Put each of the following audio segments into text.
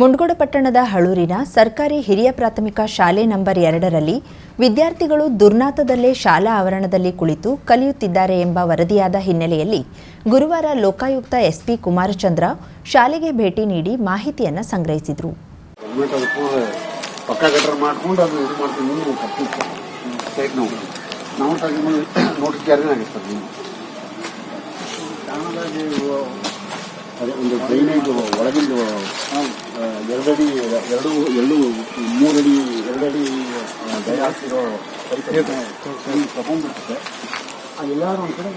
ಮುಂಡಗೋಡ ಪಟ್ಟಣದ ಹಳೂರಿನ ಸರ್ಕಾರಿ ಹಿರಿಯ ಪ್ರಾಥಮಿಕ ಶಾಲೆ ನಂಬರ್ ಎರಡರಲ್ಲಿ ವಿದ್ಯಾರ್ಥಿಗಳು ದುರ್ನಾತದಲ್ಲೇ ಶಾಲಾ ಆವರಣದಲ್ಲಿ ಕುಳಿತು ಕಲಿಯುತ್ತಿದ್ದಾರೆ ಎಂಬ ವರದಿಯಾದ ಹಿನ್ನೆಲೆಯಲ್ಲಿ ಗುರುವಾರ ಲೋಕಾಯುಕ್ತ ಎಸ್ಪಿ ಕುಮಾರಚಂದ್ರ ಶಾಲೆಗೆ ಭೇಟಿ ನೀಡಿ ಮಾಹಿತಿಯನ್ನು ಸಂಗ್ರಹಿಸಿದರು. ನಾವು ಅದೇ ಒಂದು ಡ್ರೈನೇಜ್ ಒಳಗಿಂದು ಆ, ಎರಡಡಿ ಎರಡು ಎರಡು ಮೂರಡಿ ಎರಡಡಿ ದಯ ಹಾಕ್ತಿರೋ ಪರಿಸರ ತಗೊಂಡ್ಬಿಡ್ತದೆ ಅದೆಲ್ಲರೂ ಒಂದು ಕಡೆ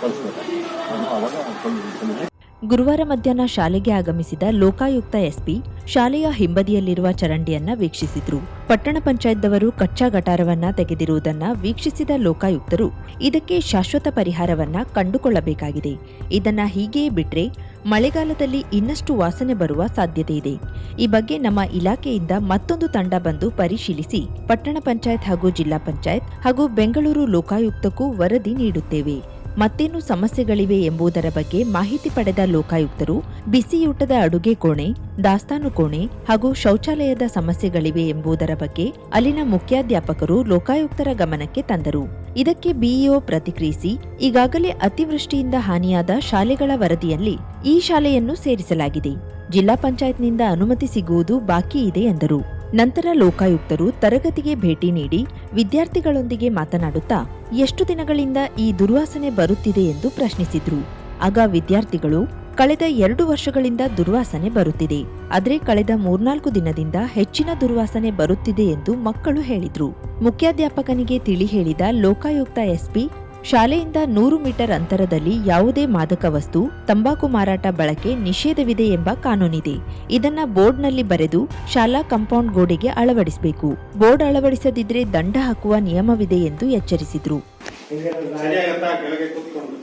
ಕಳಿಸ್ಬೇಕು ಅದು ಅವಾಗ ಕೊಂಡ್ಬಿಡ್ತೀನಿ ಗುರುವಾರ ಮಧ್ಯಾಹ್ನ ಶಾಲೆಗೆ ಆಗಮಿಸಿದ ಲೋಕಾಯುಕ್ತ ಎಸ್ಪಿ ಶಾಲೆಯ ಹಿಂಬದಿಯಲ್ಲಿರುವ ಚರಂಡಿಯನ್ನ ವೀಕ್ಷಿಸಿದ್ರು. ಪಟ್ಟಣ ಪಂಚಾಯತ್ದವರು ಕಚ್ಚಾ ಗಟಾರವನ್ನ ತೆಗೆದಿರುವುದನ್ನ ವೀಕ್ಷಿಸಿದ ಲೋಕಾಯುಕ್ತರು ಇದಕ್ಕೆ ಶಾಶ್ವತ ಪರಿಹಾರವನ್ನ ಕಂಡುಕೊಳ್ಳಬೇಕಾಗಿದೆ. ಇದನ್ನ ಹೀಗೆಯೇ ಬಿಟ್ರೆ ಮಳೆಗಾಲದಲ್ಲಿ ಇನ್ನಷ್ಟು ವಾಸನೆ ಬರುವ ಸಾಧ್ಯತೆ ಇದೆ. ಈ ಬಗ್ಗೆ ನಮ್ಮ ಇಲಾಖೆಯಿಂದ ಮತ್ತೊಂದು ತಂಡ ಬಂದು ಪರಿಶೀಲಿಸಿ ಪಟ್ಟಣ ಪಂಚಾಯತ್ ಹಾಗೂ ಜಿಲ್ಲಾ ಪಂಚಾಯತ್ ಹಾಗೂ ಬೆಂಗಳೂರು ಲೋಕಾಯುಕ್ತಕ್ಕೂ ವರದಿ ನೀಡುತ್ತೇವೆ. ಮತ್ತೇನು ಸಮಸ್ಯೆಗಳಿವೆ ಎಂಬುದರ ಬಗ್ಗೆ ಮಾಹಿತಿ ಪಡೆದ ಲೋಕಾಯುಕ್ತರು, ಬಿಸಿಯೂಟದ ಅಡುಗೆ ಕೋಣೆ, ದಾಸ್ತಾನು ಕೋಣೆ ಹಾಗೂ ಶೌಚಾಲಯದ ಸಮಸ್ಯೆಗಳಿವೆ ಎಂಬುದರ ಬಗ್ಗೆ ಅಲ್ಲಿನ ಮುಖ್ಯಾಧ್ಯಾಪಕರು ಲೋಕಾಯುಕ್ತರ ಗಮನಕ್ಕೆ ತಂದರು. ಇದಕ್ಕೆ ಬಿಇಒ ಪ್ರತಿಕ್ರಿಯಿಸಿ, ಈಗಾಗಲೇ ಅತಿವೃಷ್ಟಿಯಿಂದ ಹಾನಿಯಾದ ಶಾಲೆಗಳ ವರದಿಯಲ್ಲಿ ಈ ಶಾಲೆಯನ್ನು ಸೇರಿಸಲಾಗಿದೆ. ಜಿಲ್ಲಾ ಪಂಚಾಯತ್ನಿಂದ ಅನುಮತಿ ಸಿಗುವುದು ಬಾಕಿ ಇದೆ ಎಂದರು. ನಂತರ ಲೋಕಾಯುಕ್ತರು ತರಗತಿಗೆ ಭೇಟಿ ನೀಡಿ ವಿದ್ಯಾರ್ಥಿಗಳೊಂದಿಗೆ ಮಾತನಾಡುತ್ತಾ ಎಷ್ಟು ದಿನಗಳಿಂದ ಈ ದುರ್ವಾಸನೆ ಬರುತ್ತಿದೆ ಎಂದು ಪ್ರಶ್ನಿಸಿದ್ರು. ಆಗ ವಿದ್ಯಾರ್ಥಿಗಳು, ಕಳೆದ ಎರಡು ವರ್ಷಗಳಿಂದ ದುರ್ವಾಸನೆ ಬರುತ್ತಿದೆ. ಆದರೆ ಕಳೆದ ಮೂರ್ನಾಲ್ಕು ದಿನದಿಂದ ಹೆಚ್ಚಿನ ದುರ್ವಾಸನೆ ಬರುತ್ತಿದೆ ಎಂದು ಮಕ್ಕಳು ಹೇಳಿದ್ರು. ಮುಖ್ಯಾಧ್ಯಾಪಕನಿಗೆ ತಿಳಿ ಹೇಳಿದ ಲೋಕಾಯುಕ್ತ ಎಸ್ಪಿ ಶಾಲೆಯಿಂದ ನೂರು ಮೀಟರ್ ಅಂತರದಲ್ಲಿ ಯಾವುದೇ ಮಾದಕ ವಸ್ತು ತಂಬಾಕು ಮಾರಾಟ ಬಳಕೆ ನಿಷೇಧವಿದೆ ಎಂಬ ಕಾನೂನಿದೆ. ಇದನ್ನ ಬೋರ್ಡ್ನಲ್ಲಿ ಬರೆದು ಶಾಲಾ ಕಾಂಪೌಂಡ್ ಗೋಡೆಗೆ ಅಳವಡಿಸಬೇಕು. ಬೋರ್ಡ್ ಅಳವಡಿಸದಿದ್ರೆ ದಂಡ ಹಾಕುವ ನಿಯಮವಿದೆ ಎಂದು ಎಚ್ಚರಿಸಿದ್ರು. ಸರಿಯಾಗತ್ತಾ? ಕೆಳಗೆ ಕೂತ್ಕೊಂಡು.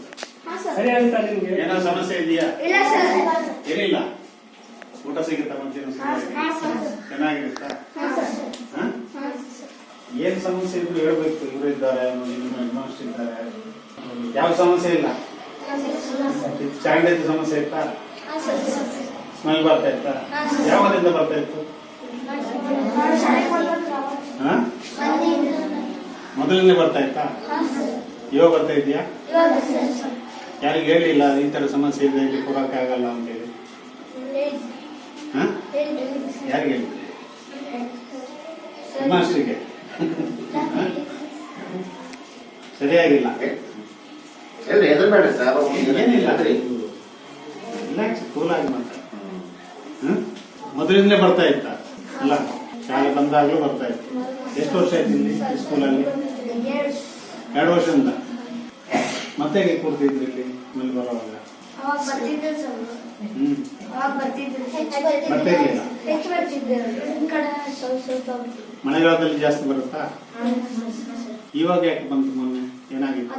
ಸರಿ. ಆಗುತ್ತಾ ನಿಮ್ಗೆ? ಏನೋ ಸಮಸ್ಯೆ ಇದೆಯಾ? ಇಲ್ಲ ಸರ್. ಏನಿಲ್ಲ. ಊಟ ಸಿಗುತ್ತಾ ಏನ್ ಸಮಸ್ಯೆ ಇದ್ರು ಹೇಳ್ಬೇಕು ಇವರು ಇದ್ದಾರೆ ನಿಮ್ಮ ಹೆಡ್ ಇದ್ದಾರೆ ಯಾವ ಸಮಸ್ಯೆ ಇಲ್ಲ? ಚಾಂಡೇಜ್ ಸಮಸ್ಯೆ ಇತ್ತಾ? ಸ್ಮೆಲ್ ಬರ್ತಾ ಇತ್ತಾ? ಯಾವ್ದಿಂದ ಬರ್ತಾ ಇತ್ತು? ಹ? ಮೊದಲಿಂದ ಬರ್ತಾ ಇತ್ತಾ? ಇವಾಗ ಬರ್ತಾ ಇದೆಯಾ ಯಾರಿಗೂ ಹೇಳಿಲ್ಲ ಈ ತರ ಸಮಸ್ಯೆ ಇದೆ ಇಲ್ಲಿ ಕೊಡಕ್ಕೆ ಆಗಲ್ಲ ಅಂತ ಹೇಳಿ. ಹ? ಯಾರಿಗೆ ಹೇಳಿ. ಮಾಸ್ಟ್ರಿಗೆ ಸರಿಯಾಗಿಲ್ಲ. ಎಲ್ಲಿ ಹೆದರ್ಬೇಡ ಸರ್ ಏನಿಲ್ಲ. ರಿಲ್ಯಾಕ್ಸ್ ಕೂಲ್ ಆಗಿ ಮಾತಾಡ. ಮೊದಲಿಂದಲೇ ಬರ್ತಾ ಇತ್ತ ಅಲ್ಲ ಶಾಲೆ ಬಂದಾಗಲೂ ಬರ್ತಾ ಇತ್ತು ಎಷ್ಟು ವರ್ಷ ಆಯ್ತು ಇಲ್ಲಿ ಸ್ಕೂಲಲ್ಲಿ ಎರಡು ವರ್ಷದಿಂದ ಮತ್ತೆ ಹೇಗೆ ಕೂರ್ತಿದ್ರಿ ಇಲ್ಲಿ? ಮೇಲೆ ಬರೋವಾಗ? ಅವಾಗ ಮಳೆಗಾಲದಲ್ಲಿ ಜಾಸ್ತಿ ಬರುತ್ತಾ? ಇವಾಗ ಯಾಕೆ ಬಂತು ಮೊನ್ನೆ? ಏನಾಗಿತ್ತು?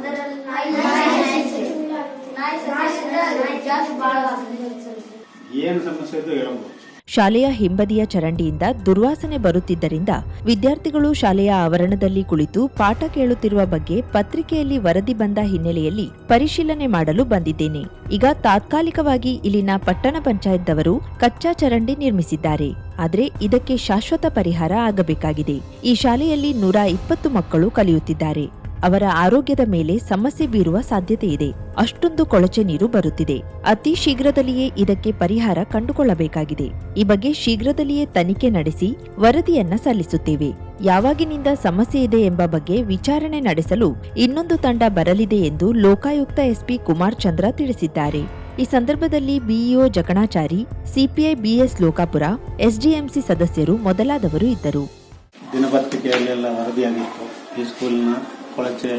ಏನು ಸಮಸ್ಯೆ ಇದ್ದು ಹೇಳ್ಬೋದು ಶಾಲೆಯ ಹಿಂಬದಿಯ ಚರಂಡಿಯಿಂದ ದುರ್ವಾಸನೆ ಬರುತ್ತಿದ್ದರಿಂದ ವಿದ್ಯಾರ್ಥಿಗಳು ಶಾಲೆಯ ಆವರಣದಲ್ಲಿ ಕುಳಿತು ಪಾಠ ಕೇಳುತ್ತಿರುವ ಬಗ್ಗೆ ಪತ್ರಿಕೆಯಲ್ಲಿ ವರದಿ ಬಂದ ಹಿನ್ನೆಲೆಯಲ್ಲಿ ಪರಿಶೀಲನೆ ಮಾಡಲು ಬಂದಿದ್ದೇನೆ. ಈಗ ತಾತ್ಕಾಲಿಕವಾಗಿ ಇಲ್ಲಿನ ಪಟ್ಟಣ ಪಂಚಾಯತ್ದವರು ಕಚ್ಚಾ ಚರಂಡಿ ನಿರ್ಮಿಸಿದ್ದಾರೆ. ಆದರೆ ಇದಕ್ಕೆ ಶಾಶ್ವತ ಪರಿಹಾರ ಆಗಬೇಕಾಗಿದೆ. ಈ ಶಾಲೆಯಲ್ಲಿ ನೂರ ಇಪ್ಪತ್ತು ಮಕ್ಕಳು ಕಲಿಯುತ್ತಿದ್ದಾರೆ. ಅವರ ಆರೋಗ್ಯದ ಮೇಲೆ ಸಮಸ್ಯೆ ಬೀರುವ ಸಾಧ್ಯತೆ ಇದೆ. ಅಷ್ಟೊಂದು ಕೊಳಚೆ ನೀರು ಬರುತ್ತಿದೆ. ಅತಿ ಶೀಘ್ರದಲ್ಲಿಯೇ ಇದಕ್ಕೆ ಪರಿಹಾರ ಕಂಡುಕೊಳ್ಳಬೇಕಾಗಿದೆ. ಈ ಬಗ್ಗೆ ಶೀಘ್ರದಲ್ಲಿಯೇ ತನಿಖೆ ನಡೆಸಿ ವರದಿಯನ್ನ ಸಲ್ಲಿಸುತ್ತೇವೆ. ಯಾವಾಗಿನಿಂದ ಸಮಸ್ಯೆ ಇದೆ ಎಂಬ ಬಗ್ಗೆ ವಿಚಾರಣೆ ನಡೆಸಲು ಇನ್ನೊಂದು ತಂಡ ಬರಲಿದೆ ಎಂದು ಲೋಕಾಯುಕ್ತ ಎಸ್ಪಿ ಕುಮಾರ್ ಚಂದ್ರ ತಿಳಿಸಿದ್ದಾರೆ. ಈ ಸಂದರ್ಭದಲ್ಲಿ BEO Jakanachari CPI B S Lokapur, SDMC ಸದಸ್ಯರು ಮೊದಲಾದವರು ಇದ್ದರು. ದಿನಪತ್ರಿಕೆಯಲ್ಲೆಲ್ಲ ವರದಿಯಾಗಿತ್ತು. ಈ ಸ್ಕೂಲ್ನ ಕೊಳಚೆ,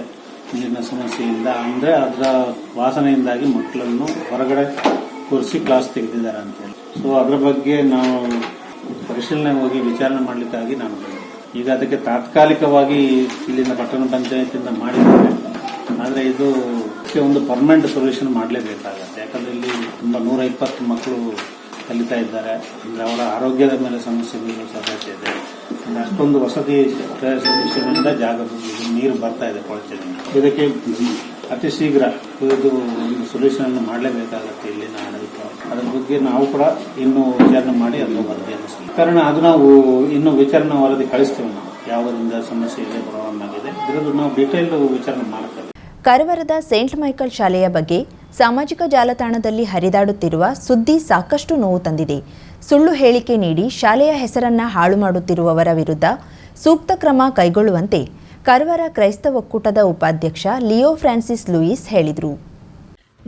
ನೀರಿನ ಸಮಸ್ಯೆಯಿಂದ ಅಂದರೆ ಅದರ ವಾಸನೆಯಿಂದಾಗಿ ಮಕ್ಕಳನ್ನು ಹೊರಗಡೆ ಕೂರಿಸಿ ಕ್ಲಾಸ್ ತೆಗೆದಿದ್ದಾರೆ ಅಂತೇಳಿ ಸೊ ಅದರ ಬಗ್ಗೆ ನಾವು ಪರಿಶೀಲನೆ ಹೋಗಿ ವಿಚಾರಣೆ ಮಾಡಲಿಕ್ಕಾಗಿ ನಾನು ಈಗ ಅದಕ್ಕೆ ತಾತ್ಕಾಲಿಕವಾಗಿ ಇಲ್ಲಿನ ಪಟ್ಟಣ ಪಂಚಾಯತಿಯಿಂದ ಮಾಡಿದ್ದಾರೆ. ಆದರೆ ಇದು ಒಂದು ಪರ್ಮನೆಂಟ್ ಸೊಲ್ಯೂಷನ್ ಮಾಡಲೇಬೇಕಾಗತ್ತೆ. ಯಾಕಂದ್ರೆ ಇಲ್ಲಿ ತುಂಬ ನೂರ ಇಪ್ಪತ್ತು ಮಕ್ಕಳು ಕಲಿತಾ ಇದ್ದಾರೆ. ಅಂದ್ರೆ ಅವರ ಆರೋಗ್ಯದ ಮೇಲೆ ಸಮಸ್ಯೆ ಬೀಳುವ ಇದೆ. ಅಷ್ಟೊಂದು ವಸತಿ ಪ್ರದೇಶದಿಂದ ಜಾಗ ನೀರು ಬರ್ತಾ ಇದೆ ಕೊಳಚೆ ಇದಕ್ಕೆ ಅತಿ ಶೀಘ್ರ ಇದು ಒಂದು ಸೊಲ್ಯೂಷನ್ ಮಾಡಲೇಬೇಕಾಗತ್ತೆ ಇಲ್ಲಿನ ಆಡಳಿತ. ಅದ್ರ ಬಗ್ಗೆ ನಾವು ಕೂಡ ಇನ್ನೂ ವಿಚಾರಣೆ ಮಾಡಿ ಅದನ್ನು ಅದು ಕಾರಣ ಅದು ನಾವು ಇನ್ನು ವಿಚಾರಣೆ ವರದಿ ಕಳಿಸ್ತೇವೆ ನಾವು. ಯಾವುದರಿಂದ ಸಮಸ್ಯೆ ಇದೆ ಬರುವಂತಾಗಿದೆ ಇದರದ್ದು ನಾವು ಡೀಟೇಲ್ ವಿಚಾರಣೆ ಮಾಡ್ತೇವೆ. ಕಾರವಾರದ ಸೇಂಟ್ ಮೈಕಲ್ ಶಾಲೆಯ ಬಗ್ಗೆ ಸಾಮಾಜಿಕ ಜಾಲತಾಣದಲ್ಲಿ ಹರಿದಾಡುತ್ತಿರುವ ಸುದ್ದಿ ಸಾಕಷ್ಟು ನೋವು ತಂದಿದೆ. ಸುಳ್ಳು ಹೇಳಿಕೆ ನೀಡಿ ಶಾಲೆಯ ಹೆಸರನ್ನ ಹಾಳು ಮಾಡುತ್ತಿರುವವರ ವಿರುದ್ಧ ಸೂಕ್ತ ಕ್ರಮ ಕೈಗೊಳ್ಳುವಂತೆ ಕರ್ವರ ಕ್ರೈಸ್ತ ಒಕ್ಕೂಟದ ಉಪಾಧ್ಯಕ್ಷ ಲಿಯೋ ಫ್ರಾನ್ಸಿಸ್ ಲೂಯಿಸ್ ಹೇಳಿದರು.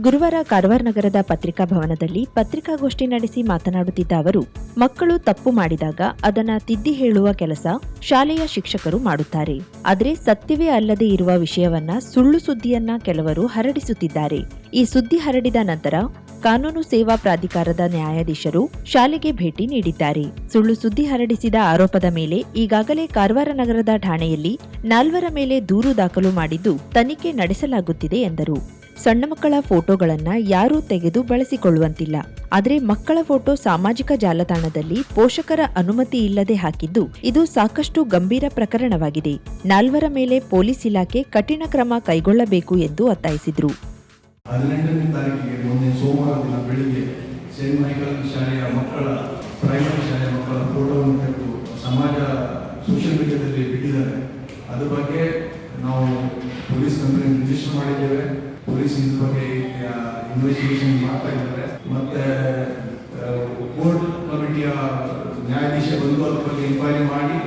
ಗುರುವಾರ ಕಾರವಾರ ನಗರದ ಪತ್ರಿಕಾ ಭವನದಲ್ಲಿ ಪತ್ರಿಕಾಗೋಷ್ಠಿ ನಡೆಸಿ ಮಾತನಾಡುತ್ತಿದ್ದ ಅವರು, ಮಕ್ಕಳು ತಪ್ಪು ಮಾಡಿದಾಗ ಅದನ್ನ ತಿದ್ದಿ ಹೇಳುವ ಕೆಲಸ ಶಾಲೆಯ ಶಿಕ್ಷಕರು ಮಾಡುತ್ತಾರೆ. ಆದರೆ ಸತ್ಯವೇ ಅಲ್ಲದೆ ಇರುವ ವಿಷಯವನ್ನ ಸುಳ್ಳು ಸುದ್ದಿಯನ್ನ ಕೆಲವರು ಹರಡಿಸುತ್ತಿದ್ದಾರೆ. ಈ ಸುದ್ದಿ ಹರಡಿದ ನಂತರ ಕಾನೂನು ಸೇವಾ ಪ್ರಾಧಿಕಾರದ ನ್ಯಾಯಾಧೀಶರು ಶಾಲೆಗೆ ಭೇಟಿ ನೀಡಿದ್ದಾರೆ. ಸುಳ್ಳು ಸುದ್ದಿ ಹರಡಿಸಿದ ಆರೋಪದ ಮೇಲೆ ಈಗಾಗಲೇ ಕಾರವಾರ ನಗರದ ಠಾಣೆಯಲ್ಲಿ ನಾಲ್ವರ ಮೇಲೆ ದೂರು ದಾಖಲು ಮಾಡಿದ್ದು ತನಿಖೆ ನಡೆಸಲಾಗುತ್ತಿದೆ ಎಂದರು. ಸಣ್ಣ ಮಕ್ಕಳ ಫೋಟೋಗಳನ್ನ ಯಾರೂ ತೆಗೆದು ಬಳಸಿಕೊಳ್ಳುವಂತಿಲ್ಲ. ಆದರೆ ಮಕ್ಕಳ ಫೋಟೋ ಸಾಮಾಜಿಕ ಜಾಲತಾಣದಲ್ಲಿ ಪೋಷಕರ ಅನುಮತಿ ಇಲ್ಲದೆ ಹಾಕಿದ್ದು ಇದು ಸಾಕಷ್ಟು ಗಂಭೀರ ಪ್ರಕರಣವಾಗಿದೆ. ನಾಲ್ವರ ಮೇಲೆ ಪೊಲೀಸ್ ಇಲಾಖೆ ಕಠಿಣ ಕ್ರಮ ಕೈಗೊಳ್ಳಬೇಕು ಎಂದು ಒತ್ತಾಯಿಸಿದರು. ಹದಿನೆಂಟನೇ ತಾರೀಕಿಗೆ ಶಾಲೆಯ ಪ್ರೈಮರಿ ಶಾಲೆಯ ಫೋಟೋವನ್ನು ಸಮಾಜ ಸೋಷಿಯಲ್ ಮೀಡಿಯಾದಲ್ಲಿ ಬಿಟ್ಟಿದ್ದಾರೆ. ಅದ್ರ ಬಗ್ಗೆ ನಾವು ಪೊಲೀಸ್ ಕಂಪ್ಲೇಂಟ್ ರಿಜಿಸ್ಟರ್ ಮಾಡಿದ್ದೇವೆ. ಪೊಲೀಸ್ ಇದ್ರ ಬಗ್ಗೆ ಇನ್ವೆಸ್ಟಿಗೇಷನ್ ಮಾಡ್ತಾ ಇದ್ದಾರೆ. ಮತ್ತೆ ಕೋರ್ಟ್ ಕಮಿಟಿಯ ನ್ಯಾಯಾಧೀಶ ಬಂದು ಅದ್ರ ಬಗ್ಗೆ ಇನ್ಕ್ವೈರಿ ಮಾಡಿ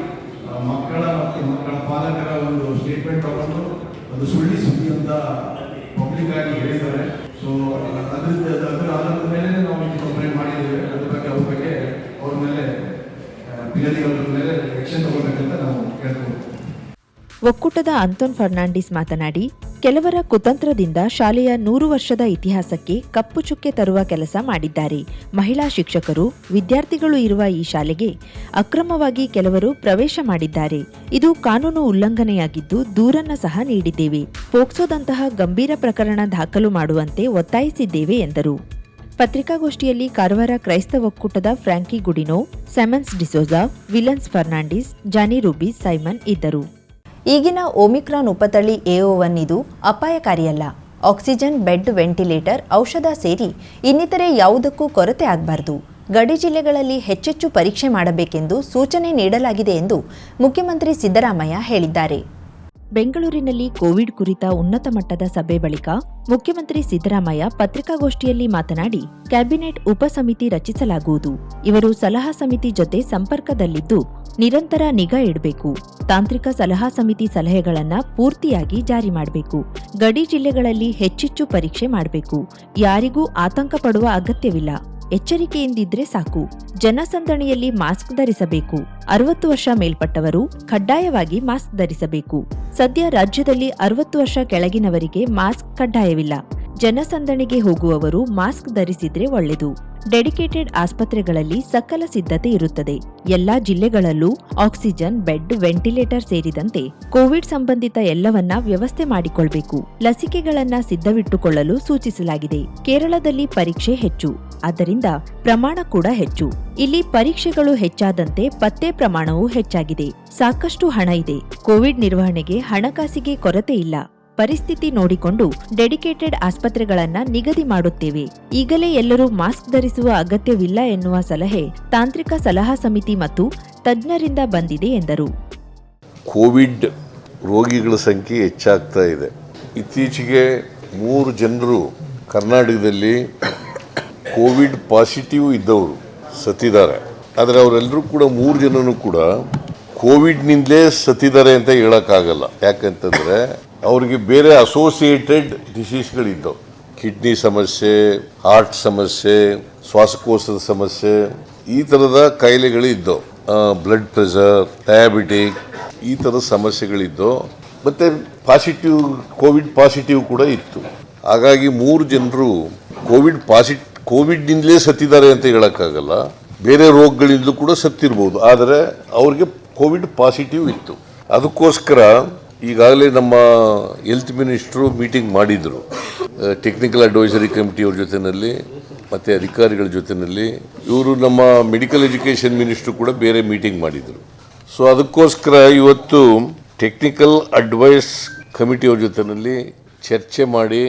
ಮಕ್ಕಳ ಮತ್ತು ಮಕ್ಕಳ ಪಾಲಕರ ಒಂದು ಸ್ಟೇಟ್ಮೆಂಟ್ ತಗೊಂಡು ಅದು ಸುಳ್ಳಿ ಸುದ್ದಿ ಅಂತ ಪಬ್ಲಿಕ್ ಆಗಿ ಹೇಳಿದ್ದಾರೆ. ಸೊ ಅದ್ರ ಅದ್ರ ಆಧಾರದ ಮೇಲೆ ನಾವು ಇಲ್ಲಿ ಕಂಪ್ಲೇಂಟ್ ಮಾಡಿದ್ದೇವೆ ಅದ್ರ ಬಗ್ಗೆ ಅವ್ರ ಬಗ್ಗೆ ಅವ್ರ ಮೇಲೆ ಫಿರ್ಯಾದಿಗಳ ಮೇಲೆ ಆಕ್ಷನ್ ತಗೋಬೇಕಂತ ನಾವು ಕೇಳ್ಕೊಳ್ತೀವಿ ಒಕ್ಕೂಟದ ಅಂತೋನ್ ಫರ್ನಾಂಡಿಸ್ ಮಾತನಾಡಿ, ಕೆಲವರ ಕುತಂತ್ರದಿಂದ ಶಾಲೆಯ ನೂರು ವರ್ಷದ ಇತಿಹಾಸಕ್ಕೆ ಕಪ್ಪು ಚುಕ್ಕೆ ತರುವ ಕೆಲಸ ಮಾಡಿದ್ದಾರೆ. ಮಹಿಳಾ ಶಿಕ್ಷಕರು, ವಿದ್ಯಾರ್ಥಿಗಳು ಇರುವ ಈ ಶಾಲೆಗೆ ಅಕ್ರಮವಾಗಿ ಕೆಲವರು ಪ್ರವೇಶ ಮಾಡಿದ್ದಾರೆ. ಇದು ಕಾನೂನು ಉಲ್ಲಂಘನೆಯಾಗಿದ್ದು ದೂರನ್ನ ಸಹ ನೀಡಿದ್ದೇವೆ. ಪೋಕ್ಸೋದಂತಹ ಗಂಭೀರ ಪ್ರಕರಣ ದಾಖಲು ಮಾಡುವಂತೆ ಒತ್ತಾಯಿಸಿದ್ದೇವೆ ಎಂದರು. ಪತ್ರಿಕಾಗೋಷ್ಠಿಯಲ್ಲಿ ಕಾರವಾರ ಕ್ರೈಸ್ತ ಒಕ್ಕೂಟದ Frankie Gudino, Semans D'Souza, Villans Fernandes, Johnny Ruby, Simon ಇದ್ದರು. ಈಗಿನ ಓಮಿಕ್ರಾನ್ ಉಪತಳಿ ಎಒ ಒನ್ ಇದು ಅಪಾಯಕಾರಿಯಲ್ಲ. ಆಕ್ಸಿಜನ್, ಬೆಡ್, ವೆಂಟಿಲೇಟರ್, ಔಷಧ ಸೇರಿ ಇನ್ನಿತರೆ ಯಾವುದಕ್ಕೂ ಕೊರತೆ ಆಗಬಾರದು. ಗಡಿ ಜಿಲ್ಲೆಗಳಲ್ಲಿ ಹೆಚ್ಚೆಚ್ಚು ಪರೀಕ್ಷೆ ಮಾಡಬೇಕೆಂದು ಸೂಚನೆ ನೀಡಲಾಗಿದೆ ಎಂದು ಮುಖ್ಯಮಂತ್ರಿ ಸಿದ್ದರಾಮಯ್ಯ ಹೇಳಿದ್ದಾರೆ. ಬೆಂಗಳೂರಿನಲ್ಲಿ ಕೋವಿಡ್ ಕುರಿತ ಉನ್ನತ ಮಟ್ಟದ ಸಭೆ ಬಳಿಕ ಮುಖ್ಯಮಂತ್ರಿ ಸಿದ್ದರಾಮಯ್ಯ ಪತ್ರಿಕಾಗೋಷ್ಠಿಯಲ್ಲಿ ಮಾತನಾಡಿ, ಕ್ಯಾಬಿನೆಟ್ ಉಪಸಮಿತಿ ರಚಿಸಲಾಗುವುದು. ಇವರು ಸಲಹಾ ಸಮಿತಿ ಜೊತೆ ಸಂಪರ್ಕದಲ್ಲಿದ್ದು ನಿರಂತರ ನಿಗಾ ಇಡಬೇಕು. ತಾಂತ್ರಿಕ ಸಲಹಾ ಸಮಿತಿ ಸಲಹೆಗಳನ್ನು ಪೂರ್ತಿಯಾಗಿ ಜಾರಿ ಮಾಡಬೇಕು. ಗಡಿ ಜಿಲ್ಲೆಗಳಲ್ಲಿ ಹೆಚ್ಚೆಚ್ಚು ಪರೀಕ್ಷೆ ಮಾಡಬೇಕು. ಯಾರಿಗೂ ಆತಂಕ ಪಡುವ ಅಗತ್ಯವಿಲ್ಲ. ಎಚ್ಚರಿಕೆಯಿಂದಿದ್ರೆ ಸಾಕು. ಜನಸಂದಣಿಯಲ್ಲಿ ಮಾಸ್ಕ್ ಧರಿಸಬೇಕು. ಅರವತ್ತು ವರ್ಷ ಮೇಲ್ಪಟ್ಟವರು ಕಡ್ಡಾಯವಾಗಿ ಮಾಸ್ಕ್ ಧರಿಸಬೇಕು. ಸದ್ಯ ರಾಜ್ಯದಲ್ಲಿ ಅರವತ್ತು ವರ್ಷ ಕೆಳಗಿನವರಿಗೆ ಮಾಸ್ಕ್ ಕಡ್ಡಾಯವಿಲ್ಲ. ಜನಸಂದಣಿಗೆ ಹೋಗುವವರು ಮಾಸ್ಕ್ ಧರಿಸಿದ್ರೆ ಒಳ್ಳೆಯದು ಡೆಡಿಕೇಟೆಡ್ ಆಸ್ಪತ್ರೆಗಳಲ್ಲಿ ಸಕಲ ಸಿದ್ಧತೆ ಇರುತ್ತದೆ. ಎಲ್ಲಾ ಜಿಲ್ಲೆಗಳಲ್ಲೂ ಆಕ್ಸಿಜನ್, ಬೆಡ್, ವೆಂಟಿಲೇಟರ್ ಸೇರಿದಂತೆ ಕೋವಿಡ್ ಸಂಬಂಧಿತ ಎಲ್ಲವನ್ನ ವ್ಯವಸ್ಥೆ ಮಾಡಿಕೊಳ್ಬೇಕು. ಲಸಿಕೆಗಳನ್ನ ಸಿದ್ಧವಿಟ್ಟುಕೊಳ್ಳಲು ಸೂಚಿಸಲಾಗಿದೆ. ಕೇರಳದಲ್ಲಿ ಪರೀಕ್ಷೆ ಹೆಚ್ಚು. ಆದ್ದರಿಂದ ಪ್ರಮಾಣ ಕೂಡ ಹೆಚ್ಚು. ಇಲ್ಲಿ ಪರೀಕ್ಷೆಗಳು ಹೆಚ್ಚಾದಂತೆ ಪತ್ತೆ ಪ್ರಮಾಣವೂ ಹೆಚ್ಚಾಗಿದೆ. ಸಾಕಷ್ಟು ಹಣ ಇದೆ. ಕೋವಿಡ್ ನಿರ್ವಹಣೆಗೆ ಹಣಕಾಸಿಗೆ ಕೊರತೆ ಇಲ್ಲ. ಪರಿಸ್ಥಿತಿ ನೋಡಿಕೊಂಡು ಡೆಡಿಕೇಟೆಡ್ ಆಸ್ಪತ್ರೆಗಳನ್ನ ನಿಗದಿ ಮಾಡುತ್ತೇವೆ. ಈಗಲೇ ಎಲ್ಲರೂ ಮಾಸ್ಕ್ ಧರಿಸುವ ಅಗತ್ಯವಿಲ್ಲ ಎನ್ನುವ ಸಲಹೆ ತಾಂತ್ರಿಕ ಸಲಹಾ ಸಮಿತಿ ಮತ್ತು ತಜ್ಞರಿಂದ ಬಂದಿದೆ ಎಂದರು. ಕೋವಿಡ್ ರೋಗಿಗಳ ಸಂಖ್ಯೆ ಹೆಚ್ಚಾಗ್ತಾ ಇದೆ. ಇತ್ತೀಚೆಗೆ ಮೂರು ಜನರು ಕರ್ನಾಟಕದಲ್ಲಿ ಕೋವಿಡ್ ಪಾಸಿಟಿವ್ ಇದ್ದವರು ಸತ್ತಿದ್ದಾರೆ. ಆದರೆ ಅವರೆಲ್ಲರೂ ಕೂಡ ಮೂರು ಜನರು ಕೂಡ ಕೋವಿಡ್ನಿಂದಲೇ ಸತ್ತಿದ್ದಾರೆ ಅಂತ ಹೇಳೋಕ್ಕಾಗಲ್ಲ. ಯಾಕಂತಂದರೆ ಅವರಿಗೆ ಬೇರೆ ಅಸೋಸಿಯೇಟೆಡ್ ಡಿಸೀಸ್ಗಳಿದ್ದವು ಕಿಡ್ನಿ ಸಮಸ್ಯೆ ಹಾರ್ಟ್ ಸಮಸ್ಯೆ, ಶ್ವಾಸಕೋಶದ ಸಮಸ್ಯೆ, ಈ ಥರದ ಕಾಯಿಲೆಗಳು ಇದ್ದವು ಬ್ಲಡ್ ಪ್ರೆಷರ್ ಡಯಾಬಿಟಿಕ್ ಈ ಥರದ ಸಮಸ್ಯೆಗಳಿದ್ದವು. ಮತ್ತು ಪಾಸಿಟಿವ್ ಕೋವಿಡ್ ಪಾಸಿಟಿವ್ ಕೂಡ ಇತ್ತು. ಹಾಗಾಗಿ ಮೂರು ಜನರು ಕೋವಿಡ್ ಪಾಸಿಟ್ ಕೋವಿಡ್ನಿಂದಲೇ ಸತ್ತಿದ್ದಾರೆ ಅಂತ ಹೇಳೋಕ್ಕಾಗಲ್ಲ. ಬೇರೆ ರೋಗಗಳಿಂದಲೂ ಕೂಡ ಸತ್ತಿರ್ಬೋದು. ಆದರೆ ಅವ್ರಿಗೆ ಕೋವಿಡ್ ಪಾಸಿಟಿವ್ ಇತ್ತು. ಅದಕ್ಕೋಸ್ಕರ ಈಗಾಗಲೇ ನಮ್ಮ ಹೆಲ್ತ್ ಮಿನಿಸ್ಟ್ರು ಮೀಟಿಂಗ್ ಮಾಡಿದರು. ಟೆಕ್ನಿಕಲ್ ಅಡ್ವೈಸರಿ ಕಮಿಟಿಯವ್ರ ಜೊತೆಯಲ್ಲಿ ಮತ್ತು ಅಧಿಕಾರಿಗಳ ಜೊತೆಯಲ್ಲಿ ಇವರು ನಮ್ಮ ಮೆಡಿಕಲ್ ಎಜುಕೇಷನ್ ಮಿನಿಸ್ಟ್ರು ಕೂಡ ಬೇರೆ ಮೀಟಿಂಗ್ ಮಾಡಿದರು. ಸೊ ಅದಕ್ಕೋಸ್ಕರ ಇವತ್ತು ಟೆಕ್ನಿಕಲ್ ಅಡ್ವೈಸ್ ಕಮಿಟಿಯವ್ರ ಜೊತೆಯಲ್ಲಿ ಚರ್ಚೆ ಮಾಡಿ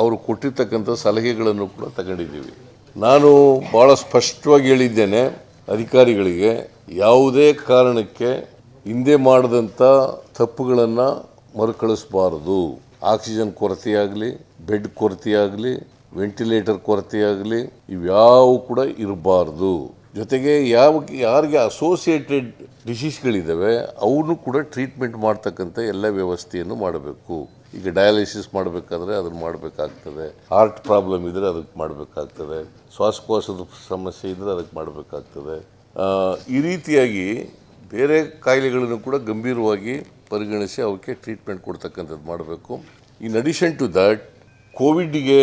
ಅವರು ಕೊಟ್ಟಿರ್ತಕ್ಕಂಥ ಸಲಹೆಗಳನ್ನು ಕೂಡ ತಗೊಂಡಿದ್ದೀವಿ. ನಾನು ಭಾಳ ಸ್ಪಷ್ಟವಾಗಿ ಹೇಳಿದ್ದೇನೆ ಅಧಿಕಾರಿಗಳಿಗೆ ಯಾವುದೇ ಕಾರಣಕ್ಕೆ ಹಿಂದೆ ಮಾಡಿದಂಥ ತಪ್ಪುಗಳನ್ನು ಮರುಕಳಿಸಬಾರದು. ಆಕ್ಸಿಜನ್ ಕೊರತೆಯಾಗಲಿ, ಬೆಡ್ ಕೊರತೆಯಾಗಲಿ, ವೆಂಟಿಲೇಟರ್ ಕೊರತೆಯಾಗಲಿ ಇವ್ಯಾವು ಕೂಡ ಇರಬಾರ್ದು. ಜೊತೆಗೆ ಯಾವ ಯಾರಿಗೆ ಅಸೋಸಿಯೇಟೆಡ್ ಡಿಸೀಸ್ಗಳಿದ್ದಾವೆ ಅವನು ಕೂಡ ಟ್ರೀಟ್ಮೆಂಟ್ ಮಾಡ್ತಕ್ಕಂಥ ಎಲ್ಲ ವ್ಯವಸ್ಥೆಯನ್ನು ಮಾಡಬೇಕು. ಈಗ ಡಯಾಲಿಸಿಸ್ ಮಾಡಬೇಕಾದ್ರೆ ಅದನ್ನು ಮಾಡಬೇಕಾಗ್ತದೆ. ಹಾರ್ಟ್ ಪ್ರಾಬ್ಲಮ್ ಇದ್ದರೆ ಅದಕ್ಕೆ ಮಾಡಬೇಕಾಗ್ತದೆ. ಶ್ವಾಸಕೋಶದ ಸಮಸ್ಯೆ ಇದ್ದರೆ ಅದಕ್ಕೆ ಮಾಡಬೇಕಾಗ್ತದೆ. ಈ ರೀತಿಯಾಗಿ ಬೇರೆ ಕಾಯಿಲೆಗಳನ್ನು ಕೂಡ ಗಂಭೀರವಾಗಿ ಪರಿಗಣಿಸಿ ಅವಕ್ಕೆ ಟ್ರೀಟ್ಮೆಂಟ್ ಕೊಡ್ತಕ್ಕಂಥದ್ದು ಮಾಡಬೇಕು. ಇನ್ ಅಡಿಷನ್ ಟು ದಟ್ ಕೋವಿಡ್ಗೆ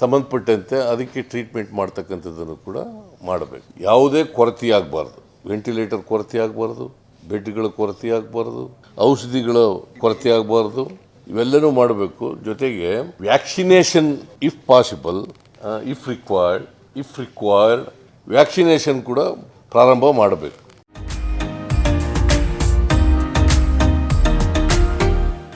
ಸಂಬಂಧಪಟ್ಟಂತೆ ಅದಕ್ಕೆ ಟ್ರೀಟ್ಮೆಂಟ್ ಮಾಡ್ತಕ್ಕಂಥದ್ದನ್ನು ಕೂಡ ಮಾಡಬೇಕು. ಯಾವುದೇ ಕೊರತೆ ಆಗಬಾರ್ದು. ವೆಂಟಿಲೇಟರ್ ಕೊರತೆ ಆಗಬಾರ್ದು. ಬೆಡ್ಗಳ ಕೊರತೆ ಆಗಬಾರ್ದು. ಔಷಧಿಗಳ ಕೊರತೆ ಆಗಬಾರ್ದು. ಇವೆಲ್ಲನೂ ಮಾಡಬೇಕು. ಜೊತೆಗೆ vaccination if possible if required if required vaccination ಕೂಡ ಪ್ರಾರಂಭ ಮಾಡಬೇಕು.